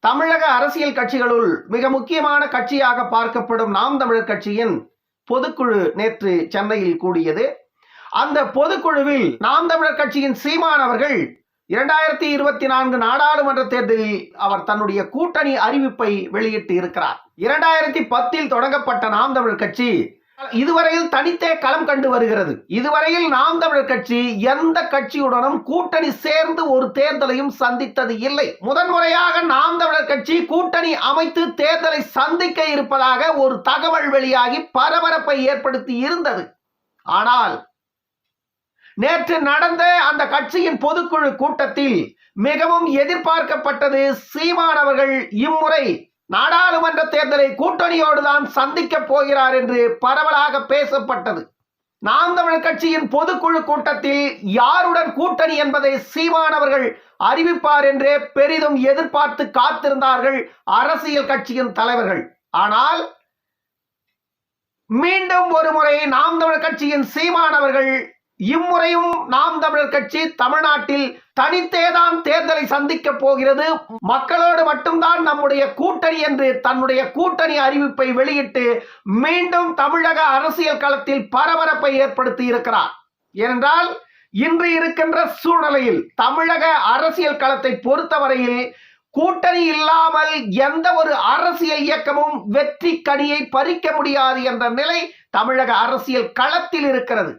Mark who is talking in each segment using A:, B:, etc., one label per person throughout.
A: தமிழக அரசியல் கட்சிகளுள் மிக முக்கியமான கட்சியாக பார்க்கப்படும் நாம் தமிழர் கட்சியின் பொதுக்குழு நேற்று சென்னையில் கூடியது. அந்த பொதுக்குழுவில் நாம் தமிழர் கட்சியின் சீமான் அவர்கள் இரண்டாயிரத்தி இருபத்தி நான்கு நாடாளுமன்ற தேர்தலில் அவர் தன்னுடைய கூட்டணி அறிவிப்பை வெளியிட்டு இருக்கிறார். இரண்டாயிரத்தி பத்தில் தொடங்கப்பட்ட நாம் தமிழர் கட்சி இதுவரையில் தனித்தே களம் கண்டு வருகிறது. இதுவரையில் நாம் தமிழர் கட்சி எந்த கட்சியுடனும் கூட்டணி சேர்ந்து ஒரு தேர்தலையும் சந்தித்தது இல்லை. முதன்முறையாக நாம் தமிழர் கட்சி கூட்டணி அமைத்து தேர்தலை சந்திக்க இருப்பதாக ஒரு தகவல் வெளியாகி பரபரப்பை ஏற்படுத்தி இருந்தது. ஆனால் நேற்று நடந்த அந்த கட்சியின் பொதுக்குழு கூட்டத்தில் மிகவும் எதிர்பார்க்கப்பட்டது சீமானவர்கள் இம்முறை நாடாளுமன்ற தேர்தலை கூட்டணியோடு தான் சந்திக்க போகிறார் என்று பரவலாக பேசப்பட்டது. நாம் தமிழ் கட்சியின் பொதுக்குழு கூட்டத்தில் யாருடன் கூட்டணி என்பதை சீமானவர்கள் அறிவிப்பார் என்றே பெரிதும் எதிர்பார்த்து காத்திருந்தார்கள் அரசியல் கட்சியின் தலைவர்கள். ஆனால் மீண்டும் ஒரு முறை நாம் தமிழ் கட்சியின் சீமானவர்கள் இம்முறையும் நாம் தமிழர் கட்சி தமிழ்நாட்டில் தனித்தேதான் தேர்தலை சந்திக்க போகிறது. மக்களோடு மட்டும்தான் நம்முடைய கூட்டணி என்று தன்னுடைய கூட்டணி அறிவிப்பை வெளியிட்டு மீண்டும் தமிழக அரசியல் களத்தில் பரபரப்பை ஏற்படுத்தி இருக்கிறார். ஏனென்றால் இன்று இருக்கின்ற சூழ்நிலையில் தமிழக அரசியல் களத்தை பொறுத்தவரையில் கூட்டணி இல்லாமல் எந்த ஒரு அரசியல் இயக்கமும் வெற்றி கனியை பறிக்க முடியாது என்ற நிலை தமிழக அரசியல் களத்தில் இருக்கிறது.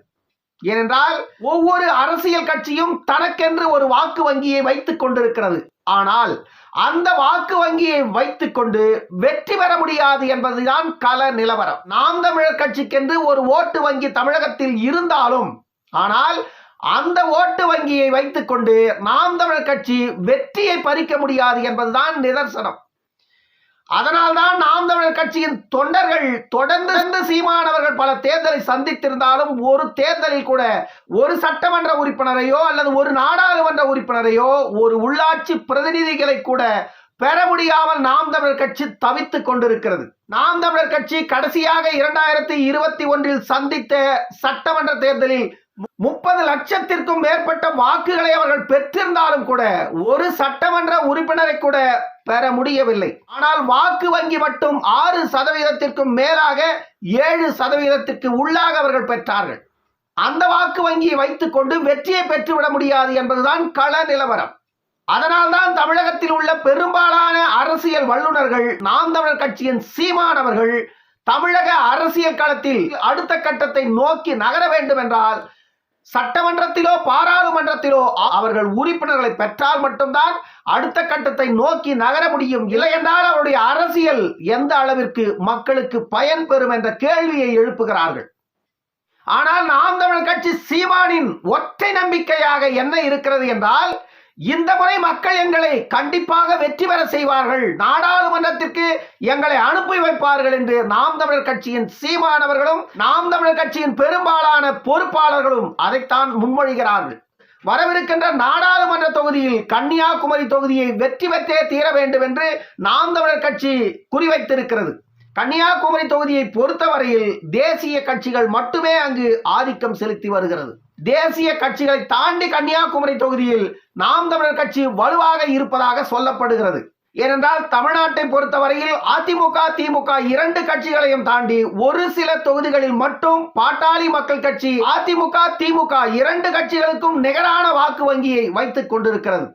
A: ஏனென்றால் ஒவ்வொரு அரசியல் கட்சியும் தனக்கென்று ஒரு வாக்கு வங்கியை வைத்துக் கொண்டிருக்கிறது. ஆனால் அந்த வாக்கு வங்கியை வைத்துக் கொண்டு வெற்றி பெற முடியாது என்பதுதான் கல நிலவரம். நாம் தமிழர் கட்சிக்கென்று ஒரு ஓட்டு வங்கி தமிழகத்தில் இருந்தாலும் ஆனால் அந்த ஓட்டு வங்கியை வைத்துக் கொண்டு நாம் தமிழர் கட்சி வெற்றியை பறிக்க முடியாது என்பதுதான் நிதர்சனம். அதனால்தான் நாம் தமிழர் கட்சியின் தொண்டர்கள் தொடர்ந்து சீமானவர்கள் பல தேர்தலை சந்தித்திருந்தாலும் ஒரு தேர்தலில் கூட ஒரு சட்டமன்ற உறுப்பினரையோ அல்லது ஒரு நாடாளுமன்ற உறுப்பினரையோ ஒரு உள்ளாட்சி பிரதிநிதிகளை கூட பெற முடியாமல் நாம் தமிழர் கட்சி தவித்துக் கொண்டிருக்கிறது. நாம் தமிழர் கட்சி கடைசியாக இரண்டாயிரத்தி இருபத்தி ஒன்றில் சந்தித்த சட்டமன்ற தேர்தலில் முப்பது லட்சத்திற்கும் மேற்பட்ட வாக்குகளை அவர்கள் பெற்றிருந்தாலும் கூட ஒரு சட்டமன்ற உறுப்பினரை கூட பெற முடியவில்லை. ஆனால் வாக்கு வங்கி மட்டும் ஆறு சதவீதத்திற்கும் மேலாக ஏழு சதவீதத்திற்கு உள்ளாக அவர்கள் பெற்றார்கள். அந்த வாக்கு வங்கியை வைத்துக் கொண்டு வெற்றியை பெற்றுவிட முடியாது என்பதுதான் கள நிலவரம். அதனால்தான் தமிழகத்தில் உள்ள பெரும்பாலான அரசியல் வல்லுநர்கள் நாம் தமிழர் கட்சியின் சீமானவர்கள் தமிழக அரசியல் களத்தில் அடுத்த கட்டத்தை நோக்கி நகர வேண்டும் என்றால் சட்டமன்றத்திலோ பாராளுமன்றத்திலோ அவர்கள் உறுப்பினர்களை பெற்றால் மட்டும்தான் அடுத்த கட்டத்தை நோக்கி நகர முடியும். இல்லை என்றால் அவருடைய அரசியல் எந்த அளவிற்கு மக்களுக்கு பயன் பெறும் என்ற கேள்வியை எழுப்புகிறார்கள். ஆனால் நாம் தமிழ் கட்சி சீமானின் ஒற்றை நம்பிக்கையாக என்ன இருக்கிறது என்றால் இந்த முறை மக்கள் எங்களை கண்டிப்பாக வெற்றி பெற செய்வார்கள். நாடாளுமன்றத்திற்கு எங்களை அனுப்பி வைப்பார்கள் என்று நாம் தமிழர் கட்சியின் சீமானவர்களும் நாம் தமிழர் கட்சியின் பெரும்பாலான பொறுப்பாளர்களும் அதைத்தான் முன்மொழிகிறார்கள். வரவிருக்கின்ற நாடாளுமன்ற தொகுதியில் கன்னியாகுமரி தொகுதியை வெற்றி பெற்றே தீர வேண்டும் என்று நாம் தமிழர் கட்சி குறிவைத்திருக்கிறது. கன்னியாகுமரி தொகுதியை பொறுத்தவரையில் தேசிய கட்சிகள் மட்டுமே அங்கு ஆதிக்கம் செலுத்தி வருகிறது. தேசிய கட்சிகளை தாண்டி கன்னியாகுமரி தொகுதியில் நாம் தமிழர் கட்சி வலுவாக இருப்பதாக சொல்லப்படுகிறது. ஏனென்றால் தமிழ்நாட்டை பொறுத்தவரையில் அதிமுக திமுக இரண்டு கட்சிகளையும் தாண்டி ஒரு சில தொகுதிகளில் மட்டும் பாட்டாளி மக்கள் கட்சி அதிமுக திமுக இரண்டு கட்சிகளுக்கும் நிகரான வாக்கு வங்கியை வைத்துக் கொண்டிருக்கிறது.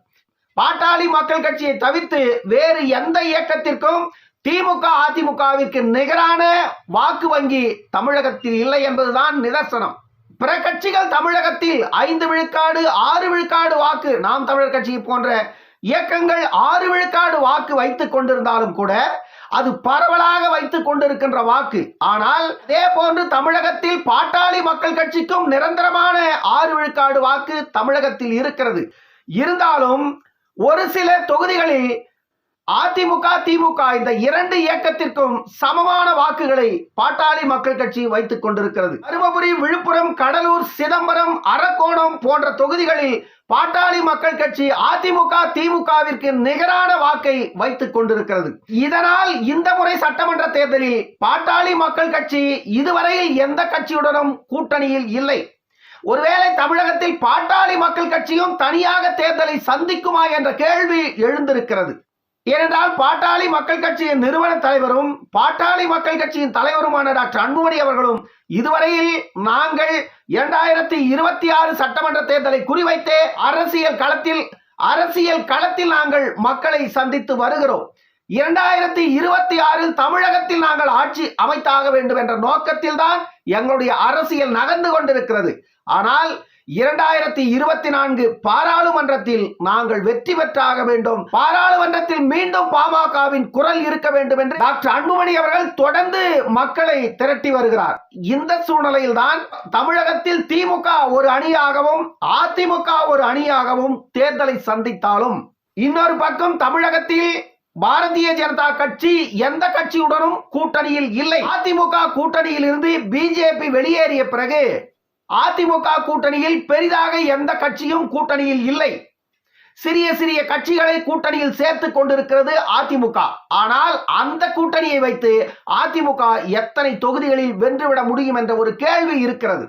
A: பாட்டாளி மக்கள் கட்சியை தவிர்த்து வேறு எந்த இயக்கத்திற்கும் திமுக அதிமுகவிற்கு நிகரான வாக்கு வங்கி தமிழகத்தில் இல்லை என்பதுதான் நிதர்சனம். பிற கட்சிகள் தமிழகத்தில் ஐந்து விழுக்காடு ஆறு விழுக்காடு வாக்கு நாம் தமிழர் கட்சி போன்ற இயக்கங்கள் ஆறு விழுக்காடு வாக்கு வைத்துக் கொண்டிருந்தாலும் கூட அது பரவலாக வைத்துக் கொண்டிருக்கின்ற வாக்கு. ஆனால் அதே போன்று தமிழகத்தில் பாட்டாளி மக்கள் கட்சிக்கும் நிரந்தரமான ஆறு விழுக்காடு வாக்கு தமிழகத்தில் இருக்கிறது. இருந்தாலும் ஒரு சில தொகுதிகளில் அதிமுக திமுக இந்த இரண்டு இயக்கத்திற்கும் சமமான வாக்குகளை பாட்டாளி மக்கள் கட்சி வைத்துக் கொண்டிருக்கிறது. தருமபுரி விழுப்புரம் கடலூர் சிதம்பரம் அரக்கோணம் போன்ற தொகுதிகளில் பாட்டாளி மக்கள் கட்சி அதிமுக திமுகவிற்கு நிகரான வாக்கை வைத்துக் கொண்டிருக்கிறது. இதனால் இந்த முறை சட்டமன்ற தேர்தலில் பாட்டாளி மக்கள் கட்சி இதுவரையில் எந்த கட்சியுடனும் கூட்டணியில் இல்லை. ஒருவேளை தமிழகத்தில் பாட்டாளி மக்கள் கட்சியும் தனியாக தேர்தலை சந்திக்குமா என்ற கேள்வி எழுந்திருக்கிறது. ஏனென்றால் பாட்டாளி மக்கள் கட்சியின் நிறுவன தலைவரும் பாட்டாளி மக்கள் கட்சியின் தலைவருமான டாக்டர் அன்புமணி அவர்களும் இதுவரையில் நாங்கள் இரண்டாயிரத்தி இருபத்தி ஆறு சட்டமன்ற தேர்தலை குறிவைத்தே அரசியல் களத்தில் அரசியல் களத்தில் நாங்கள் மக்களை சந்தித்து வருகிறோம். இரண்டாயிரத்தி இருபத்தி ஆறில் தமிழகத்தில் நாங்கள் ஆட்சி அமைத்தாக வேண்டும் என்ற நோக்கத்தில் தான் எங்களுடைய அரசியல் நகர்ந்து கொண்டிருக்கிறது. ஆனால் இரண்டாயிரத்தி இருபத்தி நான்கு பாராளுமன்றத்தில் நாங்கள் வெற்றி பெற்றாக வேண்டும். பாராளுமன்றத்தில் மீண்டும் பாமகவின் குரல் இருக்க வேண்டும் என்று டாக்டர் அன்புமணி அவர்கள் தொடர்ந்து மக்களை திரட்டி வருகிறார். இந்த சூழ்நிலையில் தான் தமிழகத்தில் திமுக ஒரு அணியாகவும் அதிமுக ஒரு அணியாகவும் தேர்தலை சந்தித்தாலும் இன்னொரு பக்கம் தமிழகத்தில் பாரதிய ஜனதா கட்சி எந்த கட்சியுடனும் கூட்டணியில் இல்லை. அதிமுக கூட்டணியில் இருந்து பிஜேபி வெளியேறிய பிறகு அதிமுக கூட்டணியில் பெரிதாக எந்த கட்சியும் கூட்டணியில் இல்லை. சிறிய சிறிய கட்சிகளை கூட்டணியில் சேர்த்து கொண்டிருக்கிறது அதிமுக. ஆனால் அந்த கூட்டணியை வைத்து அதிமுக எத்தனை தொகுதிகளில் வென்றுவிட முடியும் என்ற ஒரு கேள்வி இருக்கிறது.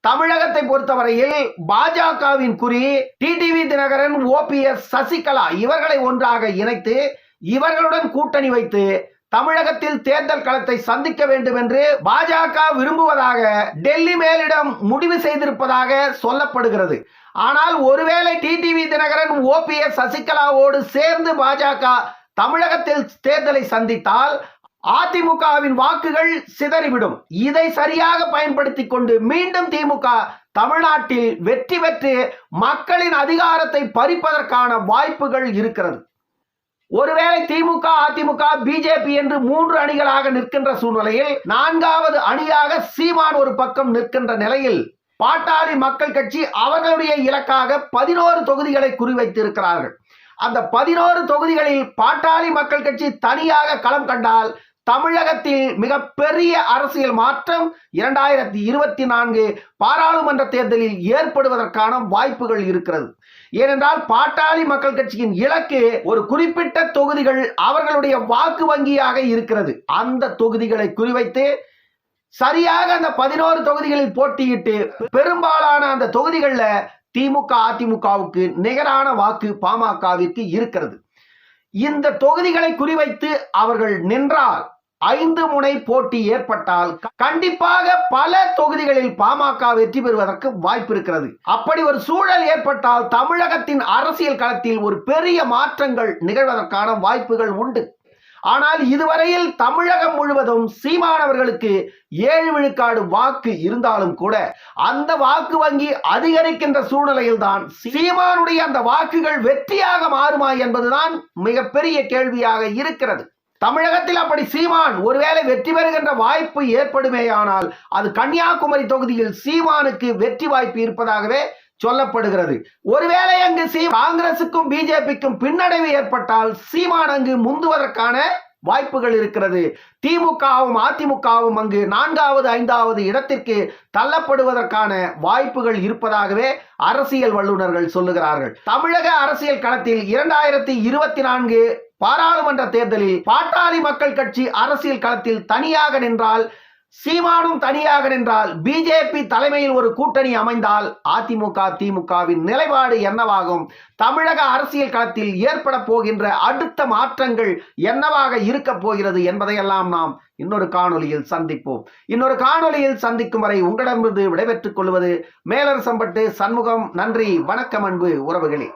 A: தமிழகத்தை பொறுத்தவரையில் பாஜகவின் குறி டிடிவி தினகரன் ஓபிஎஸ் சசிகலா இவர்களை ஒன்றாக இணைத்து இவர்களுடன் கூட்டணி வைத்து தமிழகத்தில் தேர்தல் களத்தை சந்திக்க வேண்டும் என்று பாஜக விரும்புவதாக டெல்லி மேலிடம் முடிவு செய்திருப்பதாக சொல்லப்படுகிறது. ஆனால் ஒருவேளை டிடிவி தினகரன் ஓபிஎஸ் சசிகலாவோடு சேர்ந்து பாஜக தமிழகத்தில் தேர்தலை சந்தித்தால் அதிமுகவின் வாக்குகள் சிதறிவிடும். இதை சரியாக பயன்படுத்தி கொண்டு மீண்டும் திமுக தமிழ்நாட்டில் வெற்றி பெற்று மக்களின் அதிகாரத்தை பறிப்பதற்கான வாய்ப்புகள் இருக்கிறது. ஒருவேளை திமுக அதிமுக பிஜேபி என்று மூன்று அணிகளாக நிற்கின்ற சூழ்நிலையில் நான்காவது அணியாக சீமான் ஒரு பக்கம் நிற்கின்ற நிலையில் பாட்டாளி மக்கள் கட்சி அவர்களுடைய இலக்காக பதினோரு தொகுதிகளை குறிவைத்திருக்கிறார்கள். அந்த பதினோரு தொகுதிகளில் பாட்டாளி மக்கள் கட்சி தனியாக களம் கண்டால் தமிழகத்தில் மிகப்பெரிய அரசியல் மாற்றம் இரண்டாயிரத்தி இருபத்தி நான்கு பாராளுமன்ற தேர்தலில் ஏற்படுவதற்கான வாய்ப்புகள் இருக்கிறது. ஏனென்றால் பாட்டாளி மக்கள் கட்சியின் இலக்கு ஒரு குறிப்பிட்ட தொகுதிகள் அவர்களுடைய வாக்கு வங்கியாக இருக்கிறது. அந்த தொகுதிகளை குறிவைத்து சரியாக அந்த பதினோரு தொகுதிகளில் போட்டியிட்டு பெரும்பாலான அந்த தொகுதிகளில் திமுக அதிமுகவுக்கு நிகரான வாக்கு பாமகவிற்கு இருக்கிறது. இந்த தொகுதிகளை குறிவைத்து அவர்கள் நின்றால் ஐந்து முனை போட்டி ஏற்பட்டால் கண்டிப்பாக பல தொகுதிகளில் பாமக வெற்றி பெறுவதற்கு வாய்ப்பு இருக்கிறது. அப்படி ஒரு சூழல் ஏற்பட்டால் தமிழகத்தின் அரசியல் களத்தில் ஒரு பெரிய மாற்றங்கள் நிகழ்வதற்கான வாய்ப்புகள் உண்டு. ஆனால் இதுவரையில் தமிழகம் முழுவதும் சீமானவர்களுக்கு ஏழு விழுக்காடு வாக்கு இருந்தாலும் கூட அந்த வாக்கு வங்கி அதிகரிக்கின்ற சூழ்நிலையில்தான் சீமானுடைய அந்த வாக்குகள் வெற்றியாக மாறுமா என்பதுதான் மிகப்பெரிய கேள்வியாக இருக்கிறது. தமிழகத்தில் அப்படி சீமான் ஒருவேளை வெற்றி பெறுகின்ற வாய்ப்பு ஏற்படுமேயானால் அது கன்னியாகுமரி தொகுதியில் சீமானுக்கு வெற்றி வாய்ப்பு இருப்பதாகவே சொல்லப்படுகிறது. ஒருவேளை அங்கு சீ காங்கிரசுக்கும் பிஜேபிக்கும் பின்னடைவு ஏற்பட்டால் சீமான் அங்கு முந்துவதற்கான வாய்ப்புகள் இருக்கிறது. திமுகவும் அதிமுகவும் அங்கு நான்காவது ஐந்தாவது இடத்திற்கு தள்ளப்படுவதற்கான வாய்ப்புகள் இருப்பதாகவே அரசியல் வல்லுநர்கள் சொல்லுகிறார்கள். தமிழக அரசியல் களத்தில் இரண்டாயிரத்தி இருபத்தி நான்கு பாராளுமன்ற தேர்தலில் பாட்டாளி மக்கள் கட்சி அரசியல் களத்தில் தனியாக நின்றால் சீமானும் தனியாக நின்றால் பிஜேபி தலைமையில் ஒரு கூட்டணி அமைந்தால் அதிமுக திமுகவின் நிலைப்பாடு என்னவாகும்? தமிழக அரசியல் களத்தில் ஏற்பட போகின்ற அடுத்த மாற்றங்கள் என்னவாக இருக்க போகிறது என்பதையெல்லாம் நாம் இன்னொரு காணொலியில் சந்திப்போம். இன்னொரு காணொலியில் சந்திக்கும் வரை உங்களிடமிருந்து விடைபெற்றுக் கொள்வது மேலரசம்பட்டு சண்முகம். நன்றி வணக்கம் அன்பு உறவுகளே.